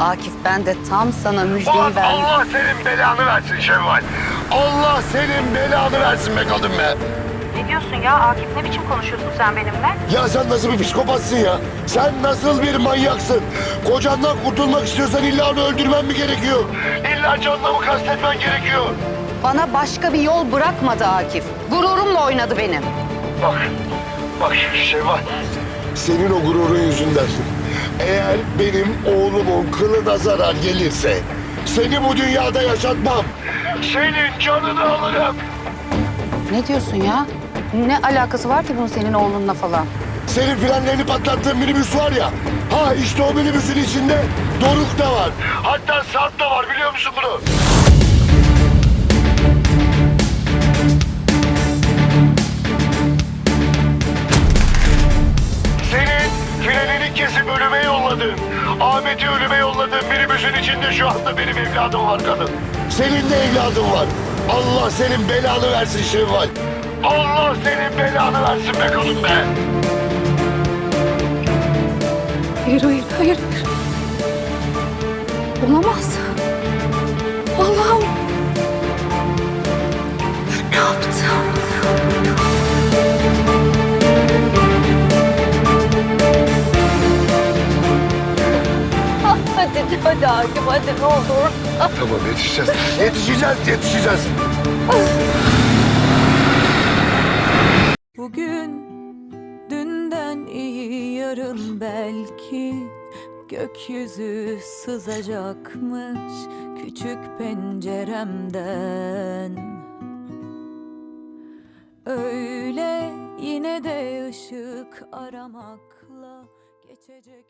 Akif ben de tam sana müjdeyi Ulan verdim. Allah senin belanı versin Şevval. Allah senin belanı versin be kadın be. Ne diyorsun ya? Akif ne biçim konuşuyorsun sen benimle? Ya sen nasıl bir psikopatsın ya? Sen nasıl bir manyaksın? Kocandan kurtulmak istiyorsan illa onu öldürmen mi gerekiyor? İlla canına mı kastetmen gerekiyor? Bana başka bir yol bırakmadı Akif. Gururumla oynadı benim. Bak, bak Şevval. Senin o gururun yüzünden. Eğer benim oğlumun kılına zarar gelirse seni bu dünyada yaşatmam. Senin canını alırım. Ne diyorsun ya? Ne alakası var ki bunun senin oğlunla falan? Senin frenlerini patlattığın minibüs var ya. Ha işte o minibüsün içinde Doruk da var. Hatta Sarp da var biliyor musun bunu? Kesip ölüme yolladığın, Ahmet'i ölüme yolladığın minibüsün içinde şu anda benim evladım var kadın. Senin de evladın var. Allah senin belanı versin Şevval. Allah senin belanı versin be kadın be. Hayır, hayır, hayır. Olamaz. Hadi, hadi Akif, hadi ne olur. Tamam yetişeceğiz. Yetişeceğiz, yetişeceğiz. Bugün dünden iyi yarın belki gökyüzü sızacakmış küçük penceremden. Öyle yine de ışık aramakla geçecek.